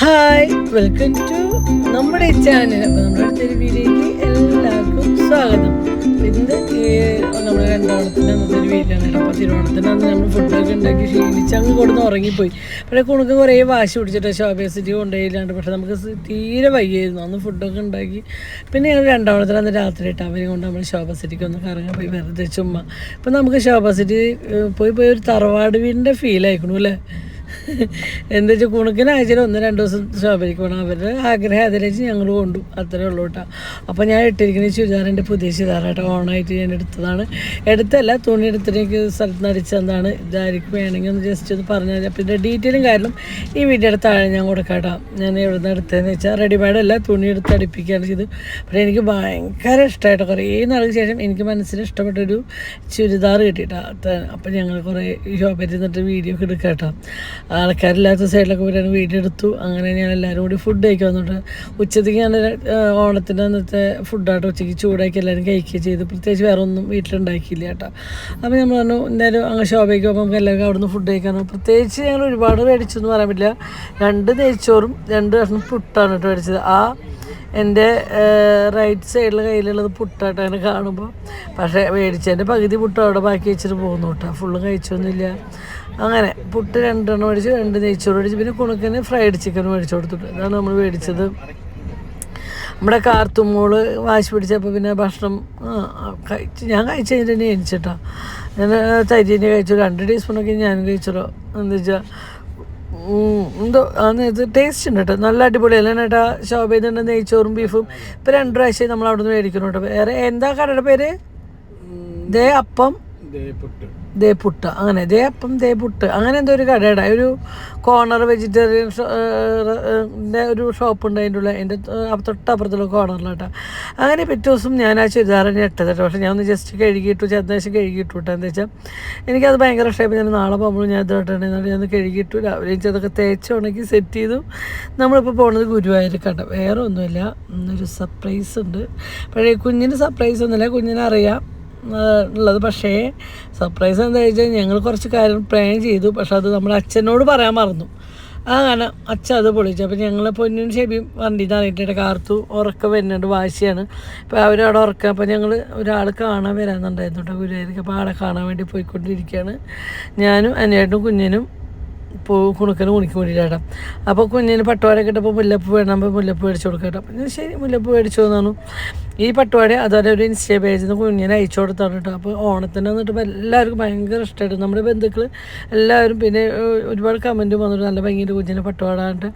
Hi welcome to നമ്മുടെ channel അപ്പോൾ നമ്മുടെ അടുത്തൊരു വീഡിയോയ്ക്ക് എല്ലാവർക്കും സ്വാഗതം. ഇന്ന് നമ്മുടെ രണ്ടോണത്തിന്റെ അന്നത്തെ ഒരു വീട്ടിലാണ് അപ്പോൾ തിരുവോണത്തിന്റെ അന്ന് നമ്മൾ ഫുഡൊക്കെ ഉണ്ടാക്കി ക്ഷീണിച്ച് അങ്ങ് കൊടുന്ന് ഉറങ്ങിപ്പോയി. പക്ഷേ കുണുക്ക് കുറേ വാശി പിടിച്ചിട്ട് ശോഭ സിറ്റി കൊണ്ടുപോയില്ലാണ്ട്. പക്ഷേ നമുക്ക് തീരെ വയ്യായിരുന്നു. അന്ന് ഫുഡൊക്കെ ഉണ്ടാക്കി. പിന്നെ ഞങ്ങൾ രണ്ടോണത്തിന് അന്ന് രാത്രി ഇട്ട് അവരെ കൊണ്ട് നമ്മൾ ശോഭ സിറ്റിക്ക് ഒന്ന് കറങ്ങാൻ പോയി. വെറുതെ ചുമ്മാ. അപ്പോൾ നമുക്ക് ശോഭ സിറ്റി പോയി പോയി ഒരു തറവാട് വീടിന്റെ ഫീൽ ആയിക്കണു അല്ലേ? എന്താ വെച്ചാൽ കുണുക്കിന് ആഴ്ചയിൽ ഒന്ന് രണ്ട് ദിവസം ശോഭയ്ക്ക് പോകണം അവരുടെ ആഗ്രഹം അതിലേക്ക് ഞങ്ങൾ കൊണ്ടു. അത്രേ ഉള്ളൂ കേട്ടോ. അപ്പോൾ ഞാൻ ഇട്ടിരിക്കുന്ന ചുരിദാർ എന്റെ പുതിയ ചുരിദാറായിട്ട് ഓണായിട്ട് ഞാൻ എടുത്തതാണ്. എടുത്തല്ല തുണി എടുത്തിട്ട് എനിക്ക് സ്ഥലത്ത് നിന്ന് അടിച്ചതാണ് ഇതായിരിക്കും വേണമെങ്കിൽ ഒന്ന് ജസ്റ്റ് ഒന്ന് പറഞ്ഞാൽ അപ്പോൾ ഇതിന്റെ ഡീറ്റെയിലും കാരണം ഈ വീടിന്റെ താഴെ ഞാൻ കൊടുക്കാട്ടോ ഞാൻ എവിടെ നിന്ന് എടുത്തതെന്ന് വെച്ചാൽ റെഡിമെയ്ഡ് അല്ല തുണി എടുത്ത് അടുപ്പിക്കുകയാണ് ചെയ്ത് പക്ഷേ എനിക്ക് ഭയങ്കര ഇഷ്ടമായിട്ട്. കുറേ നാൾക്ക് ശേഷം എനിക്ക് മനസ്സിന് ഇഷ്ടപ്പെട്ടൊരു ചുരിദാർ കിട്ടിയിട്ടാണ് അപ്പം ഞങ്ങൾ കുറേ ഷോപ്പിൽ നിന്നിട്ട് വീഡിയോ ഒക്കെ എടുക്കാം കേട്ടോ. ആൾക്കാരില്ലാത്ത സൈഡിലൊക്കെ പോയിട്ട് വീടെടുത്തു. അങ്ങനെ ഞാൻ എല്ലാവരും കൂടി ഫുഡ് കഴിക്കാൻ വന്നിട്ട് ഉച്ചത്തേക്ക് ഞാൻ ഓണത്തിന്റെ അന്നത്തെ ഫുഡായിട്ട് ഉച്ചയ്ക്ക് ചൂടാക്കി എല്ലാവരും കഴിക്കുകയും ചെയ്തു. പ്രത്യേകിച്ച് വേറെ ഒന്നും വീട്ടിലുണ്ടാക്കിയില്ല കേട്ടോ. അപ്പോൾ നമ്മൾ പറഞ്ഞു എന്തായാലും അങ്ങ് ഷോപ്പേക്ക് പോകുമ്പോൾ നമുക്ക് എല്ലാവർക്കും അവിടുന്ന് ഫുഡ് കഴിക്കാനോ പ്രത്യേകിച്ച് ഞങ്ങൾ ഒരുപാട് മേടിച്ചു എന്ന് പറയാൻ പറ്റില്ല. രണ്ട് നെയ്ച്ചോറും രണ്ട് കഷ്ണം പുട്ടാണ് കേട്ടോ മേടിച്ചത് ആ എന്റെ റൈറ്റ് സൈഡിലെ കയ്യിലുള്ളത് പുട്ടായിട്ട് അങ്ങനെ കാണുമ്പോൾ പക്ഷേ മേടിച്ചതിന്റെ പകുതി പുട്ട് അവിടെ ബാക്കി വെച്ചിട്ട് പോകുന്നു കേട്ടോ. ഫുള്ളും കഴിച്ചൊന്നുമില്ല. അങ്ങനെ പുട്ട് രണ്ടെണ്ണം മേടിച്ച് രണ്ട് നെയ്ച്ചോറ് മേടിച്ച് പിന്നെ കുണുക്കിന് ഫ്രൈഡ് ചിക്കൻ മേടിച്ചു കൊടുത്തിട്ട്. അതാണ് നമ്മൾ മേടിച്ചത്. നമ്മുടെ കാർത്തുമോൾ വാശി പിടിച്ചപ്പോൾ പിന്നെ ഭക്ഷണം കഴിച്ച് ഞാൻ കഴിച്ച് കഴിഞ്ഞിട്ട് തന്നെ എനിച്ചിട്ടാ ഞാൻ തരിനെ കഴിച്ചു. രണ്ട് ടീസ്പൂണൊക്കെ ഞാനും കഴിച്ചല്ലോ. എന്താ വെച്ചാൽ എന്തോ അന്ന് ഇത് ടേസ്റ്റ് ഉണ്ട് കേട്ടോ. നല്ല അടിപൊളിയല്ല? കേട്ടാ ചെയ്തിട്ടുണ്ട് നെയ്ച്ചോറും ബീഫും ഇപ്പം രണ്ട് പ്രാവശ്യം നമ്മൾ അവിടെ നിന്ന് മേടിക്കണം കേട്ടോ വേറെ എന്താ കടയുടെ പേര്? ദേ അപ്പം. ദേ പുട്ട് അങ്ങനെ ദേ അപ്പം ദേ പുട്ട് അങ്ങനെ എന്തോ ഒരു കടയുടെ ഒരു കോർണർ വെജിറ്റേറിയൻ ഒരു ഷോപ്പ് ഉണ്ട് അതിന്റെ ഉള്ള എന്റെ തൊട്ടപ്പുറത്തുള്ള കോർണറിലാട്ടോ അങ്ങനെ പിറ്റേ ദിവസം ഞാൻ ആ ചുരിദാറിനെ ഇട്ടത് കേട്ടോ. പക്ഷേ ഞാൻ ഒന്ന് ജസ്റ്റ് കഴുകിയിട്ടു ചെന്നേശം കഴുകിയിട്ടു കേട്ടോ. എന്താ വെച്ചാൽ എനിക്കത് ഭയങ്കര ഇഷ്ടമായി. ഞാൻ നാളെ പോകുമ്പോൾ ഞാൻ ഇതോട്ടാണ് ഞാൻ ഒന്ന് കഴുകിയിട്ടു രാവിലെ അതൊക്കെ തേച്ച് ഉണക്കി സെറ്റ് ചെയ്തു. നമ്മളിപ്പോൾ പോകുന്നത് കട. വേറെ ഒന്നുമില്ല ഒരു സർപ്രൈസ് ഉണ്ട്. പഴയ കുഞ്ഞിന് സർപ്രൈസ് ഒന്നുമില്ല കുഞ്ഞിനെ അറിയാം. ആ, ഉള്ളത്. പക്ഷേ സർപ്രൈസ് എന്താ വെച്ചാൽ ഞങ്ങൾ കുറച്ച് കാര്യം പ്ലാൻ ചെയ്തു. പക്ഷെ അത് നമ്മുടെ അച്ഛനോട് പറയാൻ മറന്നു. കാരണം അച്ഛൻ അത് പൊളിച്ചു. അപ്പോൾ ഞങ്ങൾ പൊന്നും ഷെബിയും വണ്ടി തറയിട്ടിട്ട് കാർത്തു ഉറക്കം വരുന്നുണ്ട്. വാശിയാണ്. അപ്പോൾ അവരവിടെ ഉറക്കുക അപ്പോൾ ഞങ്ങൾ ഒരാൾ കാണാൻ വരാമെന്നുണ്ടായിരുന്നു കേട്ടോ ഗുരുവായൂർക്ക്. അപ്പോൾ ആളെ കാണാൻ വേണ്ടി പോയിക്കൊണ്ടിരിക്കുകയാണ്. ഞാനും അനിയേട്ടും കുഞ്ഞിനും പൂ കുണുക്കന് കുണിക്ക് വേണ്ടിയിട്ടാണ് അപ്പോൾ കുഞ്ഞിന് പട്ടുവാടയൊക്കെ ഇട്ടപ്പോൾ മുല്ലപ്പ് വേണം. അപ്പോൾ മുല്ലപ്പ് മേടിച്ചു കൊടുക്കട്ടെ അപ്പം ശരി മുല്ലപ്പ് മേടിച്ചു എന്നാണ് ഈ പട്ടുപാടി അതുപോലെ ഒരു ഇൻസ്റ്റാ പേജിൽ നിന്ന് കുഞ്ഞിനെ അയച്ചു കൊടുത്താണ് കേട്ടോ. അപ്പോൾ ഓണത്തിന് വന്നിട്ട് എല്ലാവർക്കും ഭയങ്കര ഇഷ്ടമായിട്ട് നമ്മുടെ ബന്ധുക്കൾ എല്ലാവരും പിന്നെ ഒരുപാട് കമന്റ് വന്നിട്ട് നല്ല ഭംഗിയുടെ കുഞ്ഞിനെ പട്ടുപാടാണ്ട്.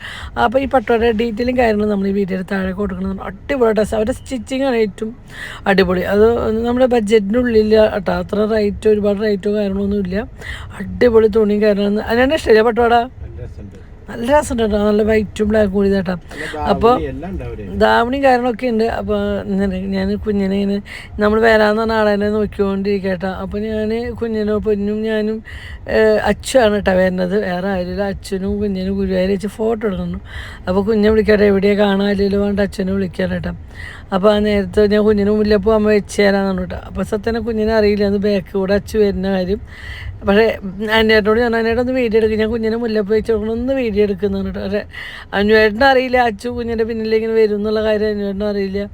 അപ്പോൾ ഈ പട്ടുപാടിയുടെ ഡീറ്റെയിലും കാര്യങ്ങളും നമ്മൾ ഈ വീഡിയോയുടെ താഴെ കൊടുക്കണം. അടിപൊളി ഡ്രസ്സ് അവരുടെ സ്റ്റിച്ചിങ് ആണ് ഏറ്റവും അടിപൊളി. അത് നമ്മുടെ ബഡ്ജറ്റിനുള്ളിൽ കേട്ടോ. അത്ര റേറ്റ് ഒരുപാട് റേറ്റോ കാര്യങ്ങളൊന്നും ഇല്ല. അടിപൊളി തുണിയും കാര്യങ്ങളൊന്നും അതിനാണ് ഇഷ്ടമില്ല പട്ടുവാട നല്ല രസമുണ്ട് കേട്ടോ. നല്ല വൈറ്റും ബ്ലാക്കും കൂടി കേട്ടോ അപ്പോൾ ധാവണിയും കാര്യങ്ങളൊക്കെ ഉണ്ട്. അപ്പോൾ ഞാൻ കുഞ്ഞിനെ ഇങ്ങനെ നമ്മൾ വരാന്ന് പറഞ്ഞ ആളെന്നെ നോക്കിക്കൊണ്ടിരിക്കട്ടോ അപ്പോൾ ഞാൻ കുഞ്ഞിനോ പൊന്നും ഞാനും അച്ഛനാണ് കേട്ടോ വരുന്നത്. വേറെ ആരില്ല അച്ഛനും കുഞ്ഞിനും ഗുരുവായൂർ വെച്ച് ഫോട്ടോ എടുക്കുന്നു. അപ്പോൾ കുഞ്ഞെ വിളിക്കട്ടെ. എവിടെയാണ് കാണാനില്ലല്ലോ വേണ്ട അച്ഛനെ വിളിക്കാൻ കേട്ടോ. അപ്പോൾ ആ നേരത്തെ ഞാൻ കുഞ്ഞിന് മുല്ലപ്പൂ അമ്മ വെച്ച് തരാമെന്നാണ് കേട്ടോ. അപ്പോൾ സത്യനെ കുഞ്ഞിനെ അറിയില്ല. അത് ബാക്ക് കൂടെ അച്ഛൻ വരുന്ന കാര്യം. പക്ഷേ അന്നേട്ടനോട് ഞാൻ അന്നേട്ടൊന്ന് വീഡിയോ എടുക്കും. ഞാൻ കുഞ്ഞിനെ മുല്ലപ്പൂ വെച്ച് ഒന്ന് വീഡിയോ എടുക്കുന്നു കേട്ടോ പക്ഷേ അനുവേട്ടനും അറിയില്ല. അച്ചു കുഞ്ഞിന്റെ പിന്നിലേക്ക് വരും എന്നുള്ള കാര്യം അനുവേട്ടനും അറിയില്ല.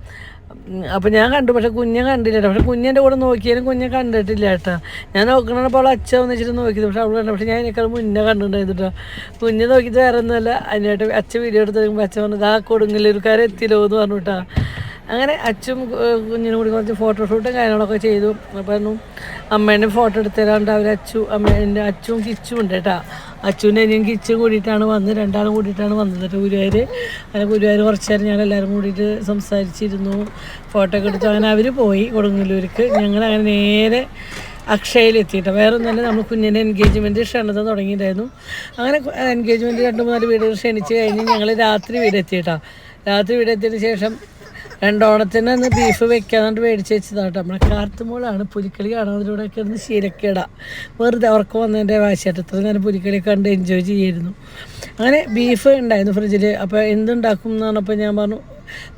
അപ്പം ഞാൻ കണ്ടു. പക്ഷേ കുഞ്ഞെ കണ്ടില്ല. പക്ഷെ കുഞ്ഞിന്റെ കൂടെ നോക്കിയാലും കുഞ്ഞെ കണ്ടിട്ടില്ല കേട്ടോ. ഞാൻ നോക്കണപ്പോൾ അച്ഛ വന്നിട്ട് നോക്കിയത്. പക്ഷെ അവൾ കണ്ടു. പക്ഷേ ഞാൻ അതിനേക്കാൾ മുന്നേ കണ്ടിട്ടുണ്ടായിരുന്നു കുഞ്ഞ് നോക്കിയിട്ട് വേറെ ഒന്നുമല്ല. അതിനായിട്ട് അച്ഛൻ വീഡിയോ എടുത്ത് അച്ഛൻ പറഞ്ഞത് ആ കൊടുങ്ങല്ലൂർക്കാരെ എത്തിയില്ലോ എന്ന് പറഞ്ഞു കേട്ടോ. അങ്ങനെ അച്ഛനും കുഞ്ഞിനും കൂടി കുറച്ച് ഫോട്ടോ ഷൂട്ടും കാര്യങ്ങളൊക്കെ ചെയ്തു. പറഞ്ഞു അമ്മേന്റെ ഫോട്ടോ എടുത്തരാണ്ട് അവർ അച്ചു അമ്മേന്റെ അച്ചും കിച്ചും ഉണ്ട് കേട്ടോ. അച്ചുവിന്റെ അനിയും കിച്ചും കൂടിയിട്ടാണ് വന്ന് രണ്ടാളും കൂടിയിട്ടാണ് വന്നത് ഗുരുവായൂർ അങ്ങനെ ഗുരുവായൂർ കുറച്ച് നേരം ഞങ്ങൾ എല്ലാവരും കൂടിയിട്ട് സംസാരിച്ചിരുന്നു. ഫോട്ടോ ഒക്കെ എടുത്തു. അങ്ങനെ അവർ പോയി കൊടുങ്ങല്ലൂർക്ക് ഞങ്ങൾ അങ്ങനെ നേരെ അക്ഷയയിലെത്തിയിട്ട്. വേറെ ഒന്നല്ല നമ്മൾ കുഞ്ഞിന്റെ എൻഗേജ്മെന്റ് ക്ഷണത തുടങ്ങിയിട്ടുണ്ടായിരുന്നു. അങ്ങനെ എൻഗേജ്മെന്റ് രണ്ട് മൂന്നാൽ വീടുകൾ ക്ഷണിച്ച് കഴിഞ്ഞ് ഞങ്ങൾ രാത്രി വീട് എത്തിയിട്ടാ രാത്രി വീട് എത്തിയതിന് ശേഷം രണ്ടോണത്തിന് അന്ന് ബീഫ് വെക്കാനായിട്ട് മേടിച്ച് വെച്ചതാട്ടോ നമ്മുടെ കാർത്തുമോളാണ് പുലിക്കളി കാണാതിലൂടെ ഒക്കെ ഇരുന്ന് ശീലക്കേട. വെറുതെ അവർക്ക് വന്നതിന്റെ വാശിയായിട്ട് ഇത്ര നേരം പുലിക്കളി കണ്ട് എൻജോയ് ചെയ്യായിരുന്നു. അങ്ങനെ ബീഫ് ഉണ്ടായിരുന്നു ഫ്രിഡ്ജിൽ അപ്പോൾ എന്തുണ്ടാക്കും എന്ന് പറഞ്ഞപ്പോൾ ഞാൻ പറഞ്ഞു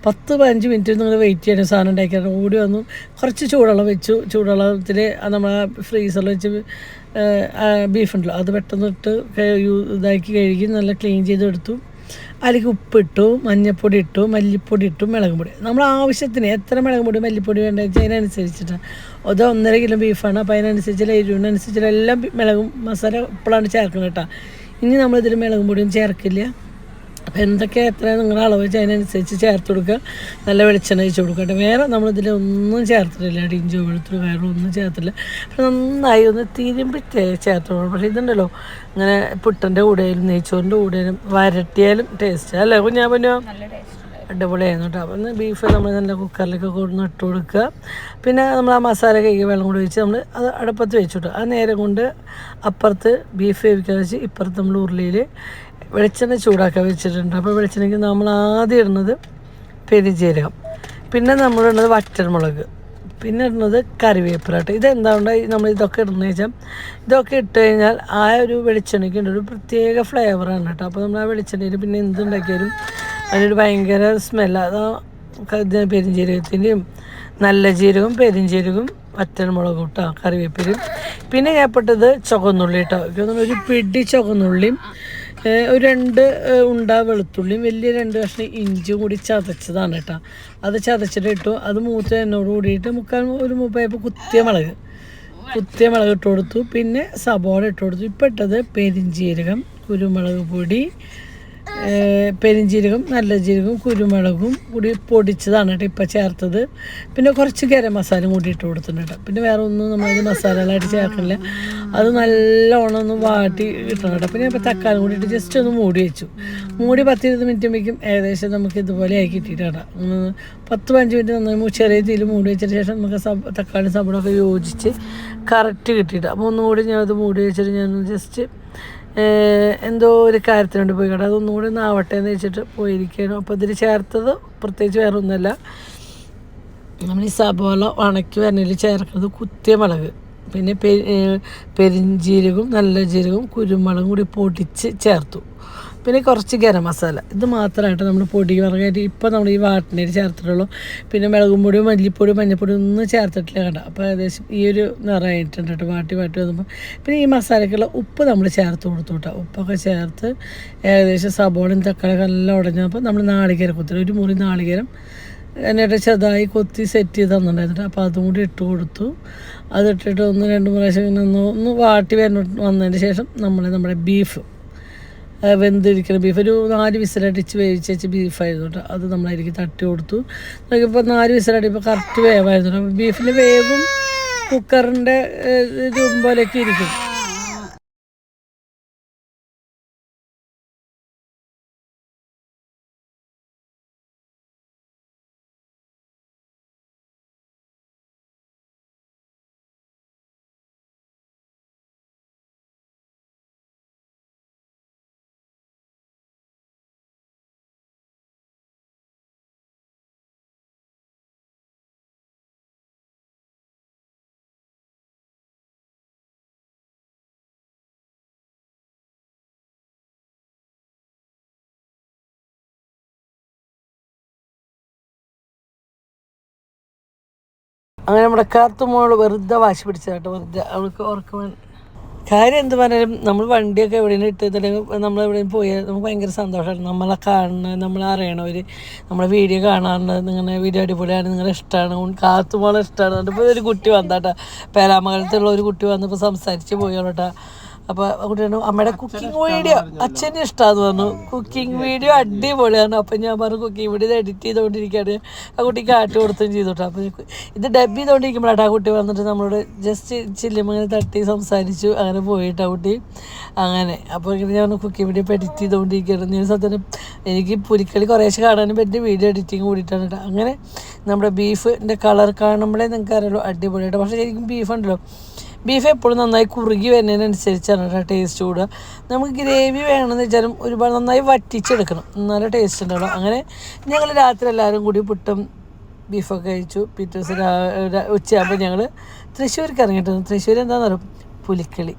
പത്ത് പതിനഞ്ച് മിനിറ്റ് നിങ്ങൾ വെയിറ്റ് ചെയ്യണം സാധനം ഉണ്ടാക്കിയാണ് ഓടി വന്നു. കുറച്ച് ചൂടുവെള്ളം വെച്ചു. ചൂടുവെള്ളത്തിൽ നമ്മൾ ഫ്രീസറിൽ വെച്ച് ബീഫ് ഉണ്ടല്ലോ അത് പെട്ടെന്ന് ഇട്ട് ഇതാക്കി കഴുകി നല്ല ക്ലീൻ ചെയ്തെടുത്തു. അതിലേക്ക് ഉപ്പിട്ടു മഞ്ഞൾപ്പൊടി ഇട്ടു മല്ലിപ്പൊടി ഇട്ടു മുളക് പൊടി. നമ്മൾ ആവശ്യത്തിന് എത്ര മുളക് പൊടി മല്ലിപ്പൊടി വേണ്ട വെച്ചാൽ അതിനനുസരിച്ചിട്ടാണ് അത് ഒന്നര കിലോ ബീഫാണ് അപ്പോൾ അതിനനുസരിച്ചുള്ള എരിവിനനുസരിച്ചുള്ള എല്ലാം മുളകും മസാല ഇപ്പോഴാണ് ചേർക്കുന്നത് കേട്ടോ. ഇനി നമ്മളിതിൽ മുളകും പൊടിയും ചേർക്കില്ല. അപ്പോൾ എന്തൊക്കെ എത്ര നിങ്ങളുടെ അളവ് വെച്ച് അതിനനുസരിച്ച് ചേർത്ത് കൊടുക്കുക? നല്ല വെളിച്ചെണ്ണ ഒഴിച്ച് കൊടുക്കുക കേട്ടോ. വേറെ നമ്മളിതിൽ ഒന്നും ചേർത്തിട്ടില്ല ഇഞ്ചോ വെളുത്തുള്ളി വേറെ ഒന്നും ചേർത്തില്ല പക്ഷെ നന്നായി ഒന്ന് തിരുമ്പി ചേർത്ത് കൊടുക്കും പക്ഷേ ഇതുണ്ടല്ലോ ഇങ്ങനെ പുട്ടന്റെ കൂടെയാലും നെയ്ച്ചോറിന്റെ കൂടെയാലും വരട്ടിയാലും ടേസ്റ്റ് അല്ലേ കുഞ്ഞാ പൊന്നോ? അടിപൊളിയായിരുന്നു കേട്ടോ. അപ്പം ബീഫ് നമ്മൾ നല്ല കുക്കറിലൊക്കെ കൊടുന്ന് ഇട്ട് കൊടുക്കുക. പിന്നെ നമ്മൾ ആ മസാല കൈകി വെള്ളം കൂടി ഒഴിച്ച് നമ്മൾ അത് അടുപ്പത്ത് വെച്ചു കിട്ടും. ആ നേരം കൊണ്ട് അപ്പുറത്ത് ബീഫ് വേവിക്കാൻ വെച്ച് ഇപ്പുറത്ത് നമ്മൾ ഉരുളിയിൽ വെളിച്ചെണ്ണ ചൂടാക്കാൻ വെച്ചിട്ടുണ്ട്. അപ്പോൾ വെളിച്ചെണ്ണയ്ക്ക് നമ്മൾ ആദ്യം ഇടുന്നത് പെരിജീരകം പിന്നെ നമ്മൾ ഇടുന്നത് വറ്റൽമുളക്. പിന്നെ ഇടുന്നത് കറിവേപ്പില കേട്ടോ ഇതെന്താണ്ട് നമ്മൾ ഇതൊക്കെ ഇടുന്നത് വെച്ചാൽ ഇതൊക്കെ ഇട്ട് കഴിഞ്ഞാൽ ആ ഒരു വെളിച്ചെണ്ണയ്ക്ക് ഉണ്ട് ഒരു പ്രത്യേക ഫ്ലേവറാണ് കേട്ടോ. അപ്പോൾ നമ്മൾ ആ വെളിച്ചെണ്ണയിൽ പിന്നെ എന്തുണ്ടാക്കിയാലും അതിനൊരു ഭയങ്കര സ്മെല്ല അത് പെരിഞ്ചീരകത്തിന്റെയും നല്ല ജീരകവും പെരിഞ്ജീരകവും വറ്റൽമുളകും കേട്ടോ കറിവേപ്പിലും പിന്നെ ഞാൻ പെട്ടത് ചുവന്നുള്ളി കേട്ടോ ഒരു പിടി ചുവന്നുള്ളിയും ഒരു രണ്ട് ഉണ്ട വെളുത്തുള്ളിയും വലിയ രണ്ട് കഷ്ണം ഇഞ്ചും കൂടി ചതച്ചതാണ് കേട്ടോ. അത് ചതച്ചിട്ട് ഇട്ടു. അത് മൂത്ത് എന്നോട് കൂടിയിട്ട് മുക്കാൽ ഒരു മുപ്പായപ്പോൾ കുത്തിയ മുളക്. കുത്തിയ മുളക് ഇട്ട് കൊടുത്തു. പിന്നെ സബോള ഇട്ട് കൊടുത്തു. ഇപ്പം ഇട്ടത് പെരിഞ്ചീരകം കുരുമുളക് പൊടി ഏഹ് പെരിഞ്ജീരകം നല്ല ജീരകം കുരുമുളകും കൂടി പൊടിച്ചതാണ് കേട്ടോ ഇപ്പം ചേർത്തത്. പിന്നെ കുറച്ച് ഗരം മസാല കൂടി ഇട്ട് കൊടുത്തിട്ടുണ്ട് പിന്നെ വേറെ ഒന്നും നമ്മളത് മസാലകളായിട്ട് ചേർക്കണില്ല. അത് നല്ലോണം ഒന്ന് വാട്ടി ഇട്ടണം കേട്ടോ. പിന്നെ ഇപ്പോൾ തക്കാളി കൂടി ഇട്ട് ജസ്റ്റ് ഒന്ന് മൂടി വെച്ചു. മൂടി പത്ത് ഇരുപത് മിനിറ്റ് വയ്ക്കും ഏകദേശം നമുക്ക് ഇതുപോലെ ആയി കിട്ടിയിട്ടാണ് പത്ത് പതിനഞ്ച് മിനിറ്റ് നന്നായി ചെറിയ തീയിൽ മൂടി വെച്ചതിന് ശേഷം നമുക്ക് സബ് തക്കാളി സബളൊക്കെ യോജിച്ച് കറക്റ്റ് കിട്ടിയിട്ട് അപ്പോൾ ഒന്നുകൂടി ഞാൻ അത് മൂടി വെച്ചിട്ട് ഞാൻ ജസ്റ്റ് എന്തോ ഒരു കാര്യത്തിനുണ്ട് പോയി കേട്ടോ അതൊന്നും കൂടി ഒന്ന് ആവട്ടെ എന്ന് വെച്ചിട്ട് പോയിരിക്കുകയാണ്. അപ്പോൾ ഇതിൽ ചേർത്തത് പ്രത്യേകിച്ച് വേറെ ഒന്നുമല്ല നമ്മൾ ഈ സബോള ഉണക്കി വരണിൽ ചേർക്കുന്നത് കുത്തിയ മുളക് പിന്നെ പെ ഏഹ് നല്ല ജീരകവും കുരുമുളകും കൂടി പൊടിച്ച് ചേർത്തു. പിന്നെ കുറച്ച് ഗരം മസാല. ഇത് മാത്രമായിട്ട് നമ്മൾ പൊടി പറഞ്ഞായിട്ട് ഇപ്പോൾ നമ്മൾ ഈ വാട്ടിനേര് ചേർത്തിട്ടുള്ളൂ. പിന്നെ മുളകും പൊടിയും മല്ലിപ്പൊടിയും മഞ്ഞൾപ്പൊടിയും ഒന്നും ചേർത്തിട്ടില്ല കേട്ടോ. അപ്പോൾ ഏകദേശം ഈ ഒരു നിറമായിട്ടുണ്ട് കേട്ടോ. വാട്ടി വാട്ടി വന്നപ്പോൾ പിന്നെ ഈ മസാലയ്ക്കുള്ള ഉപ്പ് നമ്മൾ ചേർത്ത് കൊടുത്തു കേട്ടോ. ഉപ്പൊക്കെ ചേർത്ത് ഏകദേശം സബോളയും തക്കാളിയൊക്കെ എല്ലാം ഉടഞ്ഞപ്പോൾ നമ്മൾ നാളികേരം കുത്തി. ഒരു മുറി നാളികേരം എന്നിട്ട് ചെറുതായി കൊത്തി സെറ്റ് ചെയ്ത് തന്നിട്ടുണ്ടായിരുന്നു അപ്പോൾ അതും കൂടി ഇട്ട് കൊടുത്തു. അതിട്ടിട്ട് ഒന്ന് രണ്ട് പ്രാവശ്യം ഇങ്ങനെ ഒന്ന് ഒന്ന് വാട്ടി വരുന്ന വന്നതിന് ശേഷം നമ്മൾ നമ്മുടെ ബീഫ് ആ, വെന്തിരിക്കുന്ന ബീഫ് ഒരു നാല് വിസലടിച്ച് വേവിച്ച് വെച്ച് ബീഫായിരുന്നു കേട്ടോ. അത് നമ്മളതിലേക്ക് തട്ടി കൊടുത്തു. നമുക്കിപ്പോൾ നാല് വിസലടിപ്പോൾ കറക്റ്റ് വേവായിരുന്നു ബീഫിന്റെ വേവും കുക്കറിന്റെ രൂപം പോലെയൊക്കെ ഇരിക്കും. അങ്ങനെ നമ്മുടെ കാത്തുമോൾ വെറുതെ വാശി പിടിച്ചതാട്ടോ വെറുതെ അവൾക്ക് ഓർക്കുവാൻ കാര്യം എന്ത് പറഞ്ഞാലും നമ്മൾ വണ്ടിയൊക്കെ എവിടെയും ഇട്ടിട്ടുണ്ടെങ്കിൽ നമ്മൾ എവിടെയും പോയാൽ നമുക്ക് ഭയങ്കര സന്തോഷമാണ് നമ്മളെ കാണുന്നത് നമ്മളെ അറിയണവർ നമ്മളെ വീഡിയോ കാണാറുണ്ട് നിങ്ങളുടെ വീഡിയോ അടിപൊളിയാണ് നിങ്ങളുടെ ഇഷ്ടമാണ് കാത്തുമോളെ ഇഷ്ടമാണ്. ഇപ്പോൾ ഒരു കുട്ടി വന്നാട്ടാ പേരാമകലത്തുള്ള ഒരു കുട്ടി വന്നപ്പോൾ സംസാരിച്ച് പോയോളട്ടാ. അപ്പോൾ കുട്ടിയാണ് അമ്മയുടെ കുക്കിംഗ് വീഡിയോ അച്ഛന് ഇഷ്ടമാന്ന് പറഞ്ഞു. കുക്കിംഗ് വീഡിയോ അടിപൊളിയാണ്. അപ്പം ഞാൻ പറഞ്ഞു കുക്കിംഗ് വീഡിയോ എഡിറ്റ് ചെയ്തുകൊണ്ടിരിക്കുകയാണ് ആ കുട്ടി ആട്ടി കൊടുത്തും ചെയ്തോട്ടെ അപ്പോൾ ഇത് ഡബ് ചെയ്തുകൊണ്ടിരിക്കുമ്പോഴാണ് ആ കുട്ടി വന്നിട്ട് നമ്മളോട് ജസ്റ്റ് ചില്ലുമങ്ങനെ തട്ടി സംസാരിച്ചു. അങ്ങനെ പോയിട്ട് ആ കുട്ടി അങ്ങനെ. അപ്പോൾ ഇങ്ങനെ ഞാൻ കുക്കിംഗ് വീഡിയോ ഇപ്പോൾ എഡിറ്റ് ചെയ്തുകൊണ്ടിരിക്കുകയാണ് ഞാൻ സത്യം എനിക്ക് പുലിക്കളി കുറേശ്ശെ കാണാനും പറ്റും വീഡിയോ എഡിറ്റിംഗ് കൂടിയിട്ടാണ് കേട്ടോ അങ്ങനെ നമ്മുടെ ബീഫിന്റെ കളർ കാണുമ്പോഴേ നിങ്ങൾക്ക് അറിയുള്ളൂ അടിപൊളിയായിട്ട്. പക്ഷെ ശരിക്കും ബീഫ് ഉണ്ടല്ലോ. ബീഫ് എപ്പോഴും നന്നായി കുറുകി വരുന്നതിനനുസരിച്ചാണ് കേട്ടോ ടേസ്റ്റ് കൂടുക. നമുക്ക് ഗ്രേവി വേണമെന്ന് വെച്ചാലും ഒരുപാട് നന്നായി വറ്റിച്ചെടുക്കണം. എന്നാലേ ടേസ്റ്റ് ഉണ്ടാവും അങ്ങനെ ഞങ്ങൾ രാത്രി എല്ലാവരും കൂടി പുട്ടും ബീഫൊക്കെ കഴിച്ചു. പിറ്റേ ദിവസം ഉച്ചയാകുമ്പോൾ ഞങ്ങൾ തൃശ്ശൂർക്ക് ഇറങ്ങിയിട്ടുണ്ട്. തൃശ്ശൂർ എന്താണെന്ന് പറയും പുലിക്കളി.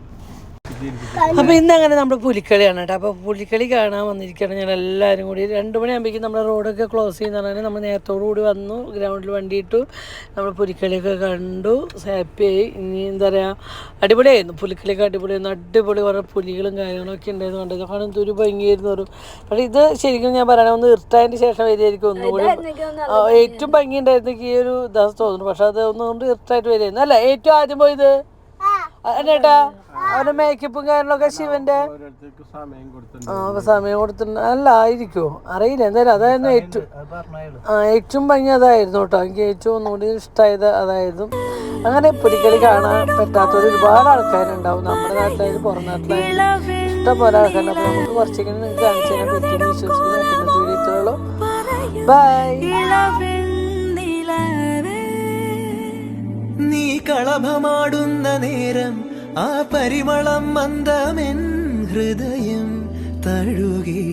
അപ്പോൾ ഇന്ന് അങ്ങനെ നമ്മുടെ പുലിക്കളിയാണ് കേട്ടോ. അപ്പോൾ പുലിക്കളി കാണാൻ വന്നിരിക്കുകയാണ് ഞാൻ എല്ലാവരും കൂടി. രണ്ട് മണിയാകുമ്പോഴേക്കും നമ്മുടെ റോഡൊക്കെ ക്ലോസ് ചെയ്യുന്ന പറഞ്ഞാൽ നമ്മൾ നേരത്തോടു കൂടി വന്നു ഗ്രൗണ്ടിൽ വണ്ടി ഇട്ടു. നമ്മൾ പുലിക്കളിയൊക്കെ കണ്ടു. ഹാപ്പിയായി ഇനി എന്താ പറയാ അടിപൊളിയായിരുന്നു. പുലിക്കളിയൊക്കെ അടിപൊളിയായിരുന്നു അടിപൊളി കുറേ പുലികളും കാര്യങ്ങളൊക്കെ ഉണ്ടായിരുന്നു കണ്ടത്. കാരണം എന്തൊരു ഭംഗിയായിരുന്നു ഒരു പക്ഷേ ഇത് ശരിക്കും ഞാൻ പറയണത് ഒന്ന് ഇർട്ടതിന് ശേഷം വരികയായിരിക്കും ഒന്നുകൂടി. ഏറ്റവും ഭംഗി ഉണ്ടായിരുന്നെങ്കിൽ ഈ ഒരു ദിവസം തോന്നുന്നു. പക്ഷെ അത് ഒന്നുകൊണ്ട് ഇർട്ടായിട്ട് വരികയായിരുന്നു. അല്ല? ഏറ്റവും ആദ്യം പോയത്? അവന്റെ മേക്കപ്പും കാര്യങ്ങളൊക്കെ ശിവന്റെ? സമയം കൊടുത്തിട്ടുണ്ട്. അല്ല ആയിരിക്കുമോ അറിയില്ല. എന്തായാലും അതായിരുന്നു ഏറ്റവും ആ ഏറ്റവും ഭംഗി അതായിരുന്നു കേട്ടോ. എനിക്ക് ഏറ്റവും ഒന്നുകൂടി ഇഷ്ടമായത് അതായിരുന്നു. അങ്ങനെ പുലിക്കളി കാണാൻ പറ്റാത്തൊരു ഒരുപാട് ആൾക്കാരുണ്ടാവും. നമ്മുടെ നാട്ടിലായാലും പുറം നാട്ടിലായാലും. ഇഷ്ടംപോലെ ആൾക്കാരുണ്ടാവും ആൾക്കാരുണ്ട് നമുക്ക് കുറച്ചെങ്കിലും നിങ്ങൾക്ക് കാണിച്ചു തരാൻ പറ്റുമെന്ന് വിശ്വസിക്കുന്നു. ബൈ നീ കളഭമാടുന്ന നേരം ആ പരിമളം മന്ദമെൻ ഹൃദയം തഴുകി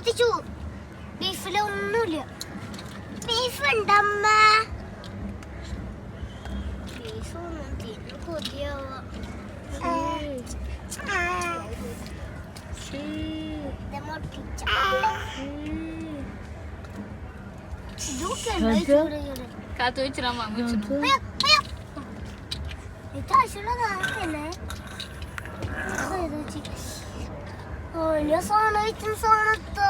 താത്തിച്ചു താത്തിച്ചു ബീഫിലൊന്നുമില്ല ബീഫ് ഉണ്ടമ്മ ബീഫ് ഒന്നും തിന്നു കൊതിയാവാ Olha só a noite no sono Olha, ഫങ്കിലത്ത് നിന്നെ ഈ ഈ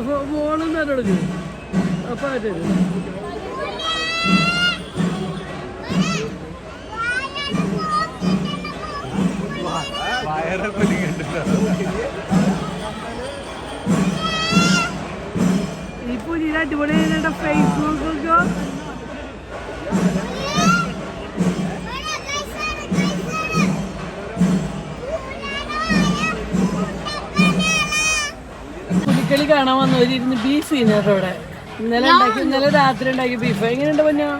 ഇങ്ങനെ ആരോടാ അപ്പാ അപ്പൊ ആര് വയറെ പുലി ഈ പുലിയുടെ അടിപൊളി ഫേസ്ബുക്കൊക്കെ പുലിക്കളി കാണാൻ വന്നവരിരുന്ന് ബീഫ് ചെയ്യുന്നുണ്ട് അവിടെ. ഇന്നലെ ഉണ്ടാക്കി ഇന്നലെ രാത്രി ഉണ്ടാക്കി ബീഫ് എങ്ങനെയുണ്ട് പൊന്നോ?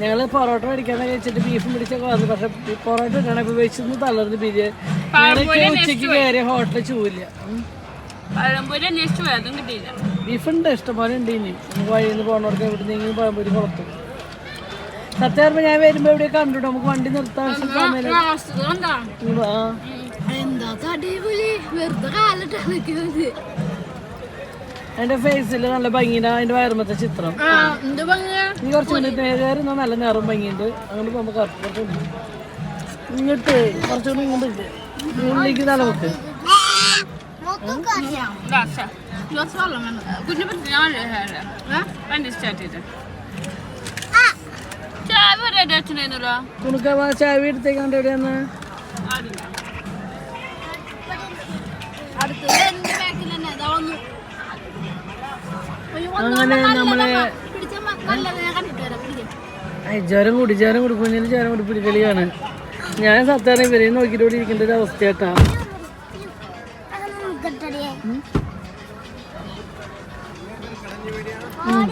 ഞങ്ങൾ പൊറോട്ട മേടിക്കാൻ വെച്ചിട്ട് ബീഫും പിടിച്ചൊക്കെ വന്നു. പക്ഷെ ഈ പൊറോട്ട ഇട്ടാണ് ഇപ്പൊ വെച്ചിന്ന് തളർന്ന് ബിരിയാണി ഞങ്ങളൊക്കെ ഉച്ചയ്ക്ക് കയറിയ ഹോട്ടലിൽ ചൂല്ല. ബീഫുണ്ട് ഇഷ്ടംപോലെ ഉണ്ട് ഇനി. വഴിന്ന് വഴിയിൽ നിന്ന് പോകണവർക്ക് എവിടെ നിന്നെങ്കിലും പഴംപൊരി പുറത്തു. സത്യം ഞാൻ വരുമ്പോ എവിടെ കണ്ടു നമുക്ക് വണ്ടി നിർത്താൻ വെറുതെ നിൽക്കുന്നത് എന്റെ ഫേസിൽ നല്ല ഭംഗിയുണ്ട്. അതിന്റെ വയറുമത്തെ ചിത്രം. എന്ത് ഭംഗിയാ? നീ കുറച്ചുകൂടി നേരം നല്ല നിറം ഭംഗിയുണ്ട്. അങ്ങനെ പോകുമ്പോ ഇങ്ങോട്ട് കുറച്ചുകൂടി ഇങ്ങോട്ട് ഉള്ളിലേക്ക് തല വെക്ക്. ചായ എടുത്തേക്കാണ്ട് എവിടെയാന്ന്? അങ്ങനെ നമ്മളെ ജ്വരം കൂടി ജ്വരം കൂടി കുഞ്ഞിന് ജ്വരം കൂടി പിടിക്കളിയാണ് ഞാൻ സത്യാണ് ഇവരെ നോക്കിയിട്ട് ഇവിടെ ഇരിക്കേണ്ട ഒരു അവസ്ഥയാട്ടാ ഉം.